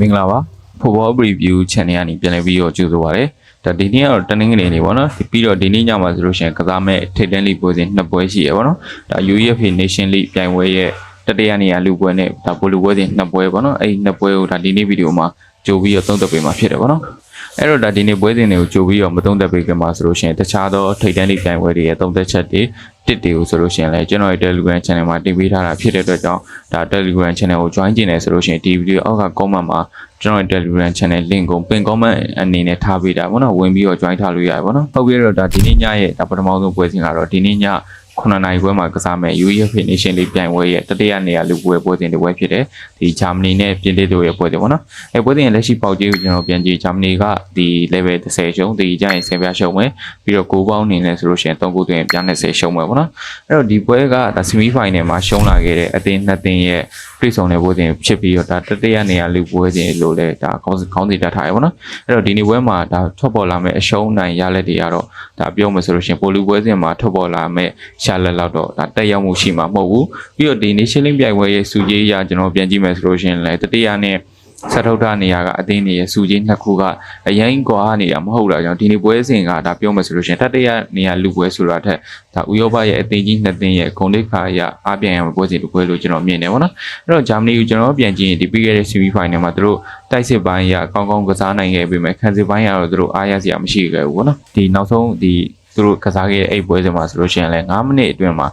မင်္ဂလာပါ Football Preview Channel ကနေပြန်လည်ပြီးတော့ကြိုဆိုပါရစေ။ဒါဒီနေ့ကတော့တနင်္ဂနွေနေ့ပေါ့နော်။ပြီးတော့ဒီနေ့ညမှာဆိုလို့ရှိရင်ကစားမဲ့ထိပ်တန်းလိပွဲစဉ်နှစ်ပွဲရှိရပေါ့နော်။ဒါ UEFA Nation League ပြိုင်ပွဲရဲ့တတိယနေရာလူပွဲနဲ့ဒါပိုလူပွဲစဉ်နှစ်ပွဲပေါ့နော်။အဲ့ဒီနှစ်ပွဲကိုဒါဒီနေ့ဗီဒီယိုမှာကြိုပြီးတော့သုံးသပ်ပေးမှာဖြစ်တယ်ပေါ့နော်။အဲ့တော့ဒါဒီနေ့ပွဲစဉ်တွေကိုကြိုပြီးတော့မသုံးသပ်ပေးခင်မှာဆိုလို့ရှိရင်တခြားသောထိပ်တန်းလိပြိုင်ပွဲတွေရဲ့သုံးသပ်ချက်တွေ တစ်တွေကိုဆိုလို့ရှိရင်လည်းကျွန်တော်ရဲ့ Telegram Channel မှာတင်ပေးထားတာဖြစ်တဲ့အတွက်ကြောင့်ဒါ Telegram Channel ကို join ကျင်နေဆိုလို့ရှိရင်ဒီဗီဒီယိုအောက်က comment မှာကျွန်တော်ရဲ့ Telegram Channel link ကိုပင် comment အနေနဲ့ထားပေးတာပေါ့နော်ဝင်ပြီးတော့ join ထားလို့ရတယ်ပေါ့နော်ဟုတ်ပြီတော့ဒါဒီနေ့ညရဲ့ဒါပထမဆုံးပွဲစဉ်ကတော့ဒီနေ့ည 9နာရီခွဲမှာကစားမဲ့ UEFA Nation League ပြိုင်ပွဲရဲ့တတိယနေရာလူပွဲပွဲစဉ်တစ်ပွဲဖြစ်တယ်ဒီဂျာမနီနဲ့ပြင်သစ်တို့ရဲ့ပွဲစဉ်ပေါ့နော်အဲပွဲစဉ်ရဲ့လက်ရှိပေါက်ကြေးကိုကျွန်တော်ပြန်ကြည့်ဂျာမနီကဒီ level 30ရှုံးဒီကြရင်10ပြရှုံးမယ်ပြီးတော့9ပေါင်းအနေနဲ့ဆိုလို့ရှိရင်3ခုသွင်းပြန်20ရှုံးမယ်ပေါ့နော်အဲ့တော့ဒီပွဲကဒါ semi final မှာရှုံးလာခဲ့တဲ့အသင်းနှစ်သင်းရဲ့ တွေ့ဆုံတဲ့ပွဲစဉ်ဖြစ်ပြီးတော့ဒါတတိယနေရာလူပွဲစဉ်လို့လဲဒါကောင်းကောင်းစီတတ်ထားရပေါ့နော်အဲ့တော့ဒီနေ့ပွဲမှာဒါထွက်ပေါ်လာမဲ့အရှုံးနိုင်ရလက်တွေကတော့ဒါပြောမယ်ဆိုလို့ရှိရင်ပိုလူပွဲစဉ်မှာထွက်ပေါ်လာမဲ့ရှာလက်လောက်တော့ဒါတက်ရောက်မှုရှိမှာမဟုတ်ဘူးပြီးတော့ဒီ nation link ပြိုင်ပွဲရဲ့စုကြီးရကျွန်တော်ပြန်ကြည့်မယ်ဆိုလို့ရှိရင်လည်းတတိယနဲ့ ဆက်ထုတ်တာနေရာကအသင်းတွေရဲ့စုကြီးနှစ်ခုကအရင်ကွာနေတာမဟုတ်တာကြောင့်ဒီနေ့ပွဲစဉ်ကဒါပြောမယ်ဆိုလို့ရှိရင်တတိယနေရာလူပွဲဆိုတာထက်ဒါဥရောပရဲ့အသင်းကြီးနှစ်သင်းရဲ့ဂုဏ်တိတ်ခါရအပြိုင်ရမယ့်ပွဲစဉ်တစ်ပွဲလို့ကျွန်တော်မြင်တယ်ပေါ့နော်အဲ့တော့ဂျာမနီကိုကျွန်တော်ပြန်ကြည့်ရင်ဒီပြီးခဲ့တဲ့ semi final မှာသူတို့တိုက်စစ်ပိုင်းရကောင်းကောင်းကစားနိုင်ခဲ့ပေမဲ့ခံစစ်ပိုင်းရတော့သူတို့အားရစရာမရှိခဲ့ဘူးပေါ့နော်ဒီနောက်ဆုံးဒီသူတို့ကစားခဲ့တဲ့အဲ့ပွဲစဉ်မှာဆိုလို့ရှိရင်လည်း9မိနစ်အတွင်းမှာ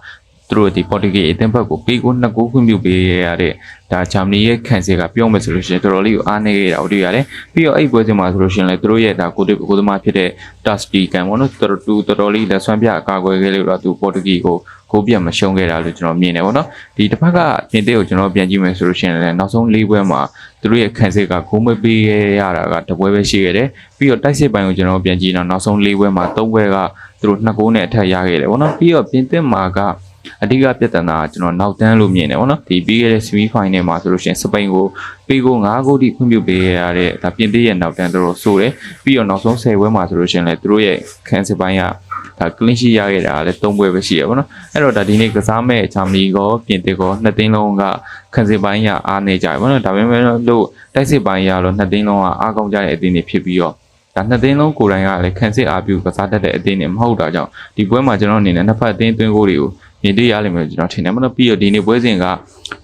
သူတို့ဒီပေါ်တူဂီအသင်းဘက်ကိုပေးကိုနှစ်ကိုခွင့်ပြုပေးရတဲ့ဒါဂျာမနီရဲ့ခံစစ်ကပြောမယ်ဆိုလို့ရှိရင်တော်တော်လေးကိုအားနေခဲ့တာတွေ့ရတယ်ပြီးတော့အဲ့ပွဲစဉ်မှာဆိုလို့ရှိရင်လည်းသူတို့ရဲ့ဒါကိုတိကိုသမားဖြစ်တဲ့ Dusty ကန်ပေါ့နော်တော်တော်တော်တော်လေးလက်ဆွမ်းပြအကာအကွယ်ခဲ့လို့တော့သူပေါ်တူဂီကိုကိုပြတ်မရှုံးခဲ့တာလို့ကျွန်တော်မြင်တယ်ပေါ့နော်ဒီတစ်ဖက်ကပြင်သစ်ကိုကျွန်တော်ပြန်ကြည့်မယ်ဆိုလို့ရှိရင်လည်းနောက်ဆုံး၄ပွဲမှာသူတို့ရဲ့ခံစစ်ကဂိုးမပေးရရတာကတပွဲပဲရှိခဲ့တယ်ပြီးတော့တိုက်စစ်ပိုင်းကိုကျွန်တော်ပြန်ကြည့်တော့နောက်ဆုံး၄ပွဲမှာ၃ပွဲကသူတို့နှစ်ဂိုးနဲ့အထက်ရခဲ့တယ်ပေါ့နော်ပြီးတော့ပြင်သစ်မှာက အဓိကပြဿနာကကျွန်တော်နောက်တန်းလို့မြင်တယ်ပေါ့နော်ဒီပြီးခဲ့တဲ့ semi final မှာဆိုလို့ရှိရင်စပိန်ကိုပေးကို9ဂိုးထိခွင့်ပြုပေးရတဲ့ဒါပြင်သစ်ရဲ့နောက်တန်းတော်တော်ဆိုးတယ်ပြီးတော့နောက်ဆုံး10ပွဲမှာဆိုလို့ရှိရင်လည်းသူတို့ရဲ့ခံစစ်ပိုင်းကဒါ clean sheet ရခဲ့တာကလည်း၃ပွဲပဲရှိရပါတော့။အဲ့တော့ဒါဒီနေ့ကစားမဲ့ဂျာမနီကောပြင်သစ်ကောနှစ်သင်းလုံးကခံစစ်ပိုင်းရအားနေကြတယ်ပေါ့နော်။ဒါပေမဲ့လို့တိုက်စစ်ပိုင်းရတော့နှစ်သင်းလုံးကအားကောင်းကြတဲ့အသင်းတွေဖြစ်ပြီးတော့ဒါနှစ်သင်းလုံးကိုယ်တိုင်ကလည်းခံစစ်အားပြုကစားတတ်တဲ့အသင်းတွေမဟုတ်တာကြောင့်ဒီပွဲမှာကျွန်တော်အနေနဲ့နှစ်ဖက်အသင်းသွင်းကိုတွေကို မြင်တွေ့ရလိမ့်မယ်လို့ကျွန်တော်ထင်တယ်မနော်ပြီးတော့ဒီနေ့ပွဲစဉ်က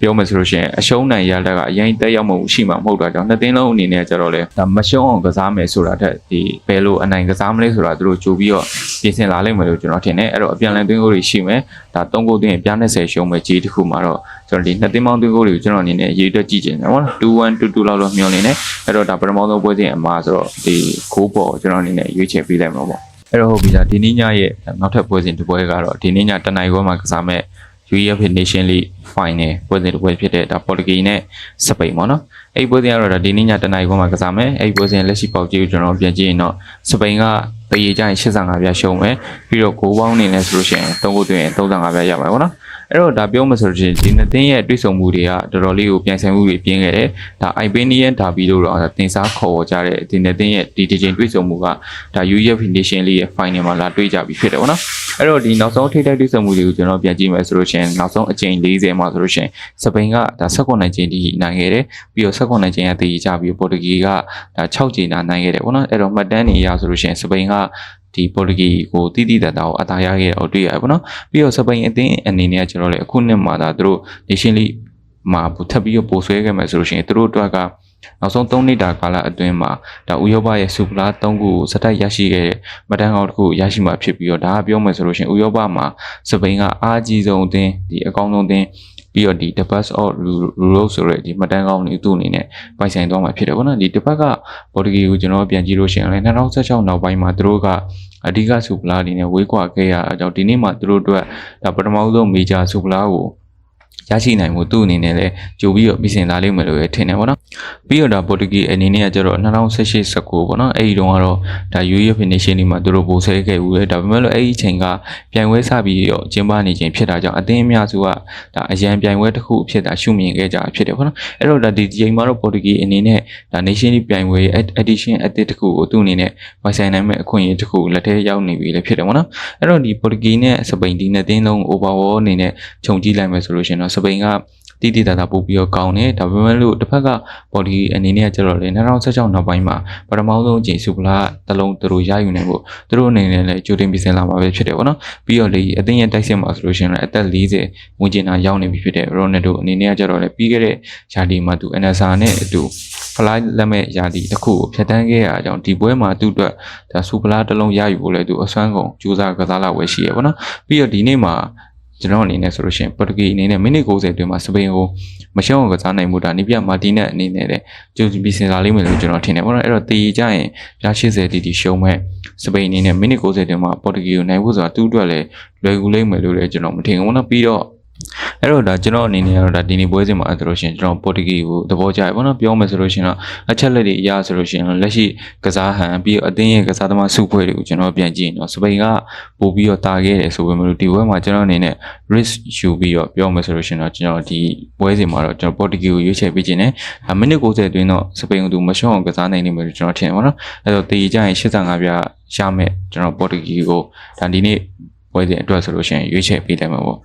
ပြောမယ်ဆိုလို့ရှိရင်အရှုံးနိုင်ရတဲ့ကအရင်တက်ရောက်မှုရှိမှာမဟုတ်တာကြောင့်နှစ်သင်းလုံးအနေနဲ့ကျတော့လေဒါမရှုံးအောင်ကစားမယ်ဆိုတာထက်ဒီဘယ်လိုအနိုင်ကစားမလဲဆိုတာသူတို့ကြိုပြီးတော့ပြင်ဆင်လာလိမ့်မယ်လို့ကျွန်တော်ထင်တယ်အဲ့တော့အပြန်လည်သွင်းကိုတွေရှိမယ်ဒါ၃ဂိုးသွင်းပြား20ရှုံးမယ်ကြီးတစ်ခုမှာတော့ကျွန်တော်ဒီနှစ်သင်းပေါင်းသွင်းကိုတွေကိုကျွန်တော်အနေနဲ့ရေးတွက်ကြည့်ချင်တယ်ဟုတ်လား2-1 2-2လောက်တော့မျှော်နေတယ်အဲ့တော့ဒါပထမဆုံးပွဲစဉ်အမှားဆိုတော့ဒီဂိုးပေါ်ကျွန်တော်အနေနဲ့ရွေးချယ်ပေးလိုက်မှာပေါ့ အဲ့တော့ဟုတ်ပြီလားဒီနေ့ညရဲ့နောက်ထပ်ပွဲစဉ်တစ်ပွဲကတော့ဒီနေ့ညတနင်္လာရီခွဲမှာကစားမဲ့ UEFA Nation League Final ပွဲစဉ်တစ်ပွဲဖြစ်တဲ့ဒါပေါ်တူဂီနဲ့စပိန်ပေါ့နော်အဲ့ပွဲစဉ်ကတော့ဒါဒီနေ့ညတနင်္လာရီခွဲမှာကစားမယ်အဲ့ပွဲစဉ်လက်ရှိပေါက်ကြီးကိုကျွန်တော်ပြန်ကြည့်ရင်တော့စပိန်ကတရေကြရင်85ပြရှုံးမယ်ပြီးတော့ဂိုးပေါင်းအနေနဲ့ဆိုလို့ရှိရင်3ဂိုးသွင်းရင်35ပြရမှာပေါ့နော် အဲ့တော့ဒါပြောမှဆိုလို့ရှိရင်ဒီနှစ်သင်းရဲ့တွေ့ဆုံမှုတွေကတော်တော်လေးကိုပြန်ဆိုင်မှုတွေပြင်းခဲ့တယ်။ဒါ Iberian Derby လို့တော့တင်စားခေါ်ဝေါ်ကြတဲ့ဒီနှစ်သင်းရဲ့ဒီဒီချိန်တွေ့ဆုံမှုကဒါ UEFA Nation League ရဲ့ final မှာလာတွေ့ကြပြီဖြစ်တယ်ပေါ့နော်။အဲ့တော့ဒီနောက်ဆုံးထိတိုက်တွေ့ဆုံမှုတွေကိုကျွန်တော်ပြန်ကြည့်မယ်ဆိုလို့ရှိရင်နောက်ဆုံးအကြိမ်40မှာဆိုလို့ရှိရင်စပိန်ကဒါ16နိုင်ချိန်ထိနိုင်ခဲ့တယ်။ပြီးတော့16နိုင်ချိန်ကတည်ကြပြီးပေါ်တူဂီကဒါ6ချိန်နာနိုင်ခဲ့တယ်ပေါ့နော်။အဲ့တော့မှတ်တမ်းတွေအရဆိုလို့ရှိရင်စပိန်က ဒီပေါ်တူဂီကိုတည်တည်တတ်တာကိုအသာရခဲ့တော့တွေ့ရပါဘောနော်ပြီးတော့စပိန်အသင်းအနေနဲ့ကျွန်တော်လည်းအခုနှစ်မှာဒါသူတို့ Nation League မှာပိုထပ်ပြီးတော့ပိုဆွဲခဲ့မယ်ဆိုလို့ရှိရင်သူတို့အတွက်ကနောက်ဆုံး3နှစ်တာကာလအတွင်းမှာဒါဥရောပရဲ့စူပလာ3ခုကိုစတိုက်ရရှိခဲ့တဲ့မတန်းကောက်တစ်ခုရရှိမှာဖြစ်ပြီးတော့ဒါကပြောမယ်ဆိုလို့ရှိရင်ဥရောပမှာစပိန်ကအားကြီးဆုံးအသင်းဒီအကောင်းဆုံးအသင်း ပြီးတော့ဒီ the best of rules ဆိုတဲ့ဒီမှတ်တမ်းကောင်းတွေသူ့အနေနဲ့ပိုင်ဆိုင်သွားမှာဖြစ်တယ်ပေါ့နော်ဒီတစ်ဖက်ကပေါ်တူဂီကိုကျွန်တော်ပြန်ကြည့်လို့ရှိရင်လည်း2016နောက်ပိုင်းမှာသူတို့ကအဓိကစူပလာအနေနဲ့ဝေးကွာခဲ့ရအကြောင်းဒီနေ့မှသူတို့အတွက်ဒါပထမဆုံးမေဂျာစူပလာကို ရရှိနိုင်မှုသူ့အနေနဲ့လည်းကြိုပြီးတော့ပြင်ဆင်လာလိမ့်မယ်လို့ထင်တယ်ပေါ့နော်ပြီးတော့ဒါပေါ်တူဂီအနေနဲ့ကကျတော့2018 19ပေါ့နော်အဲ့ဒီတုန်းကတော့ဒါ UEFA Nation League မှာသူတို့ပို့ဆဲခဲ့ဦးတယ်ဒါပေမဲ့လို့အဲ့ဒီအချိန်ကပြိုင်ပွဲစပြီးတော့ကျင်းပနေခြင်းဖြစ်တာကြောင့်အသင်းအများစုကဒါအရန်ပြိုင်ပွဲတစ်ခုအဖြစ်ဒါရှုမြင်ခဲ့ကြတာဖြစ်တယ်ပေါ့နော်အဲ့တော့ဒါဒီချိန်မှာတော့ပေါ်တူဂီအနေနဲ့ဒါ Nation League ပြိုင်ပွဲရဲ့ edition အသစ်တစ်ခုကိုသူ့အနေနဲ့ပိုင်ဆိုင်နိုင်မဲ့အခွင့်အရေးတစ်ခုလက်ထဲရောက်နေပြီလည်းဖြစ်တယ်ပေါ့နော်အဲ့တော့ဒီပေါ်တူဂီနဲ့စပိန်ဒီနဲ့တင်းလုံး overall အနေနဲ့ခြုံကြည့်လိုက်မယ်ဆိုလို့ရှိရင်တော့စပိန်ကတိတိတတ်တာပို့ပြီးတော့ကောင်းတယ်ဒါပေမဲ့လို့တစ်ဖက်က body အနေနဲ့ကကျတော့လေ2016နောက်ပိုင်းမှာပထမဆုံးအချိန်စူပလာတစ်လုံးသူတို့ရယူနိုင်ဖို့သူတို့အနေနဲ့လည်းကြိုတင်ပြင်ဆင်လာမှာပဲဖြစ်တယ်ပေါ့နော်ပြီးတော့လေအသင်းရဲ့တိုက်စစ်မှာဆိုလို့ရှိရင်လည်းအသက်40ဝင်ကျင်တာရောက်နေပြီဖြစ်တဲ့ရိုနယ်ဒိုအနေနဲ့ကကျတော့လေပြီးခဲ့တဲ့ယာတီမှာသူ NSA နဲ့အတူ fly လက်မဲ့ယာတီတစ်ခုကိုဖျက်တမ်းခဲ့ရအကြောင်းဒီပွဲမှာသူ့အတွက်ဒါစူပလာတစ်လုံးရယူဖို့လည်းသူအစွမ်းကုန်ကြိုးစားကစားလာဝယ်ရှိရပေါ့နော်ပြီးတော့ဒီနေ့မှာ ကျွန်တော်အနေနဲ့ဆိုလို့ရှိရင်ပေါ်တူဂီအနေနဲ့မိနစ်60အတွင်းမှာစပိန်ကိုမရှုံးအောင်ကစားနိုင်မှုဒါနိပြမာတီနက်အနေနဲ့လည်းကြိုးပြီးစဉ်းစားလိမ့်မယ်လို့ကျွန်တော်ထင်တယ်ပေါ့နော်အဲ့တော့တီကြရင်ပြ80တီတီရှုံးမဲ့စပိန်အနေနဲ့မိနစ်60အတွင်းမှာပေါ်တူဂီကိုနိုင်ဖို့ဆိုတာသူ့အတွက်လည်းလွယ်ကူလိမ့်မယ်လို့လည်းကျွန်တော်မထင်ဘူးပေါ့နော်ပြီးတော့ အဲ့တော့ဒါကျွန်တော်အနေနဲ့ကတော့ဒါဒီနေ့ပွဲစဉ်မှာအဲ့ဒါလို့ရှိရင်ကျွန်တော်ပေါ်တူဂီကိုသဘောကျရပေါ့နော်ပြောမယ်ဆိုလို့ရှိရင်တော့အချက်လက်တွေအရဆိုလို့ရှိရင်တော့လက်ရှိကစားဟန်ပြီးတော့အသင်းရဲ့ကစားသမားစုဖွဲ့တွေကိုကျွန်တော်ပြန်ကြည့်ရင်တော့စပိန်ကပို့ပြီးတော့တာခဲ့တယ်ဆိုပေမဲ့လို့ဒီပွဲမှာကျွန်တော်အနေနဲ့ risk ယူပြီးတော့ပြောမယ်ဆိုလို့ရှိရင်တော့ကျွန်တော်ဒီပွဲစဉ်မှာတော့ကျွန်တော်ပေါ်တူဂီကိုရွေးချယ်ပေးခြင်းနဲ့ဒါမိနစ်60အတွင်းတော့စပိန်ကသူမရှုံးအောင်ကစားနိုင်လိမ့်မယ်လို့ကျွန်တော်ထင်တယ်ပေါ့နော်အဲ့တော့တေးကြရင်85ပြရမယ်ကျွန်တော်ပေါ်တူဂီကိုဒါဒီနေ့ပွဲစဉ်အတွက်ဆိုလို့ရှိရင်ရွေးချယ်ပေးတယ်မှာပေါ့